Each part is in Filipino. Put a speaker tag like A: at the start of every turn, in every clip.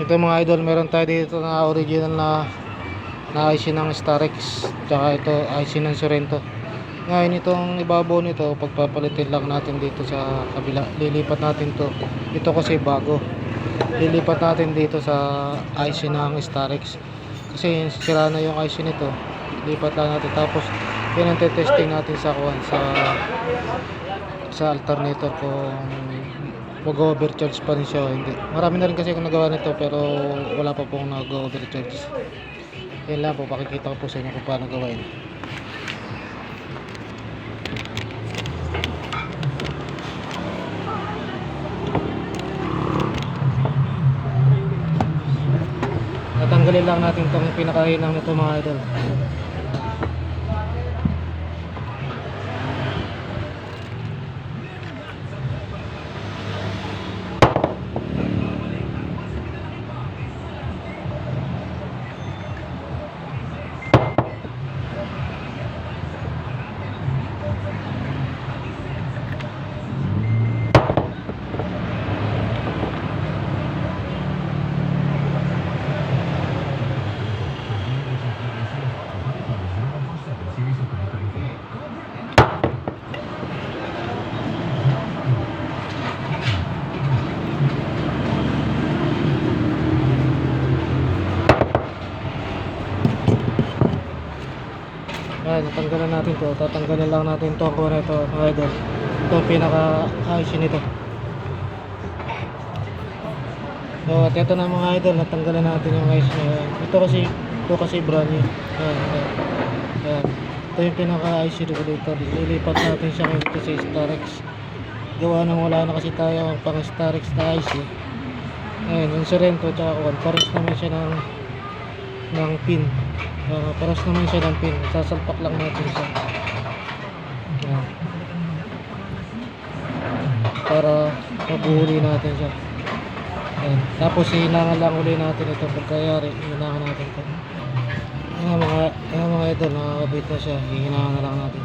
A: Ito mga idol, meron tayo dito na original na na IC ng Starex. Tsaka ito IC ng Sorrento. Ngayon itong ibabaw nito, pagpapalitin lang natin dito sa kabila. Lilipat natin to. Ito kasi bago. Lilipat natin dito sa IC ng Starex. Kasi sira na yung IC nito. Lipat lang natin. Tapos yun ang testing natin sa kuwan sa sa alternator kung mag-overcharge pa rin siya hindi. Marami na rin kasi akong nagawa nito pero wala pa pong nag-overcharge. Yan lang po, pakikita ko po sa inyo kung paano gawin. Natanggalin lang natin itong pinakahinang nito mga idol. Ayan, natanggalan natin to. Tatanggalin lang natin to kung ano ito, mga. Ito ang pinaka-ayos nito. So, at ito na mga idol, natanggalan natin yung ayos niya. Ito kasi, ito kasi brand new. Ayan, ayan. Ayan. Ito yung pinaka-IC regulator. Lilipat natin siya ngayon dito sa Starex. Gawa nang wala na kasi tayo pang Starex na IC. Ayan, yung Sorrento tsaka kuwan. Pares naman siya ng ng pin. Uh, paras naman siya ng pin. Sasalpak lang natin siya. Ayan. Para mabuhuli natin siya. Ayan. Tapos hinangan lang uli natin ito. Pagkayari, hinangan natin ito. Ayan mga, ayan mga idol, nakakabit na siya. Hihinangan na lang natin.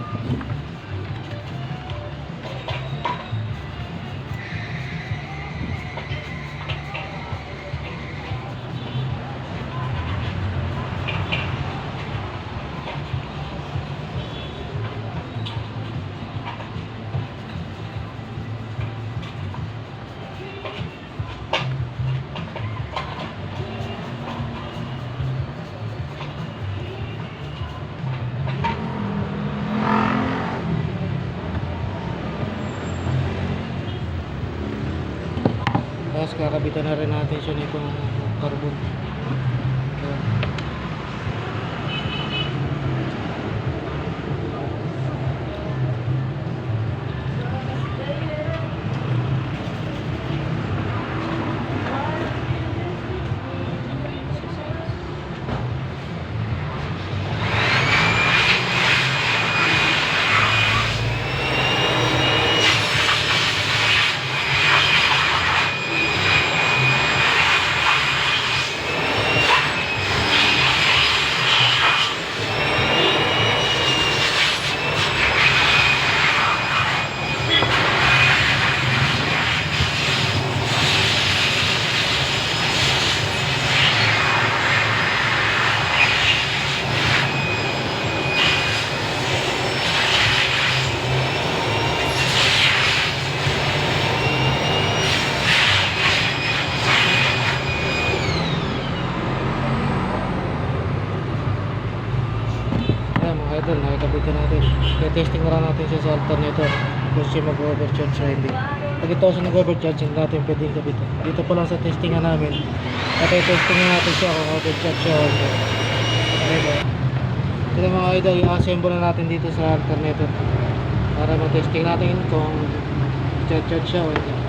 A: Kakabitan na rin natin siya nitong carbon. Ayan. Ayan mga idol, nakikabitan natin. Kaya testing na natin siya sa alternator kung siya mag-overcharge o hindi. Pag ito kasi nag-overcharge, hindi natin pwedeng kabitan. Dito pa lang sa testingan namin, kaya testing na natin siya kung overcharge siya o hindi. Okay ba? Ito mga idol, i-assemble na natin dito sa alternator para matesting natin kung charge siya o hindi.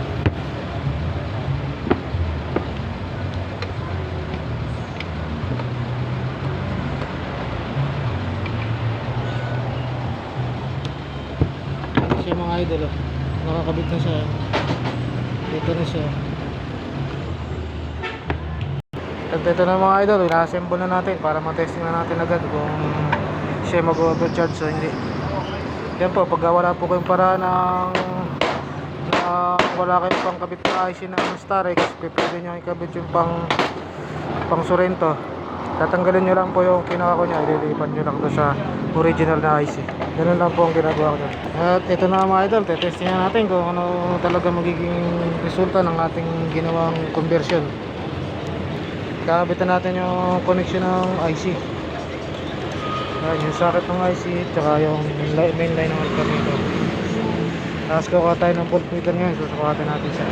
A: Idol oh. Nakakabit na siya. Dito na siya. At ito na mga idol, ina-assemble na natin para matesting na natin agad kung siya mag-overcharge o hindi. Yan po, pag wala po kayong paraan ng, ng wala kayong pang kabit na IC ng Starex, pwede nyo ikabit yung pang pang Sorento. Tatanggalin nyo lang po yung kinuha ko niya, ililipat nyo lang to sa original na IC. Ganun lang po ang ginagawa ko. At ito na mga idol, tetesting na natin kung ano talaga magiging resulta ng ating ginawang conversion. Kakabitan natin yung connection ng IC. Yan, yung socket ng IC, tsaka yung main line ng alternator. Tapos kukuha tayo ng voltmeter ngayon, susukatin natin siya.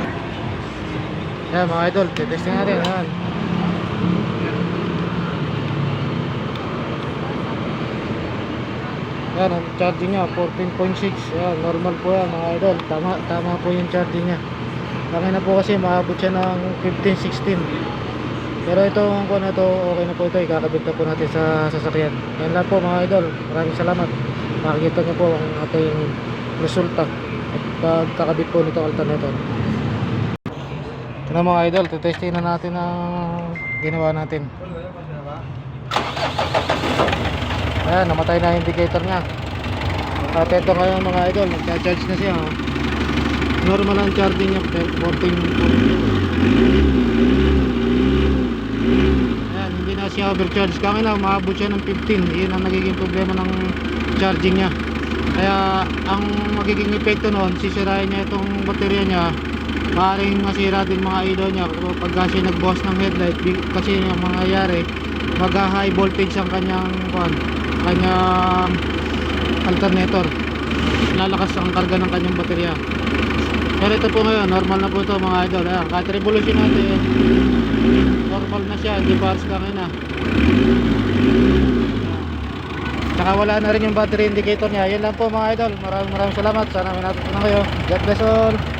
A: Yan mga idol, tetesting natin. Yan. Yan, ang charging niya, 14.6. Yan, normal po yan mga idol. Tama, tama po yung charging niya. Laki na po kasi maabot siya ng 15, 16. Pero itong ko na to, okay na po ito. Ikakabit na po natin sa sasakyan. Yan lang po mga idol. Maraming salamat. Makikita niyo po ang ating resulta at pagkakabit po nito alternator. Ito na mga idol, tetesting na natin ang ginawa natin. Ayan, namatay na indicator niya. At ito ngayon mga idol, nagcha-charge na siya. oh. Normal ang charging niya, 14 Ayan, hindi na siya overcharge. Kaya na, umabot siya ng 15. Yun ang nagiging problema ng charging niya. Kaya, ang magiging epekto noon, sisirain niya itong baterya niya. Maaaring masira din mga ilaw niya pag siya nagbukas ng headlight. Kasi ang mangyayari, mag high voltage ang kanyang kuan, kanyang alternator. Lalakas ang karga ng kanyang baterya. Pero ito po ngayon, normal na po ito mga idol. Ayan, kahit revolution natin, normal na siya, hindi bars ka na. Tsaka wala na rin yung battery indicator niya. Yan lang po mga idol. Maraming maraming salamat. Sana may natutunan kayo. God bless all.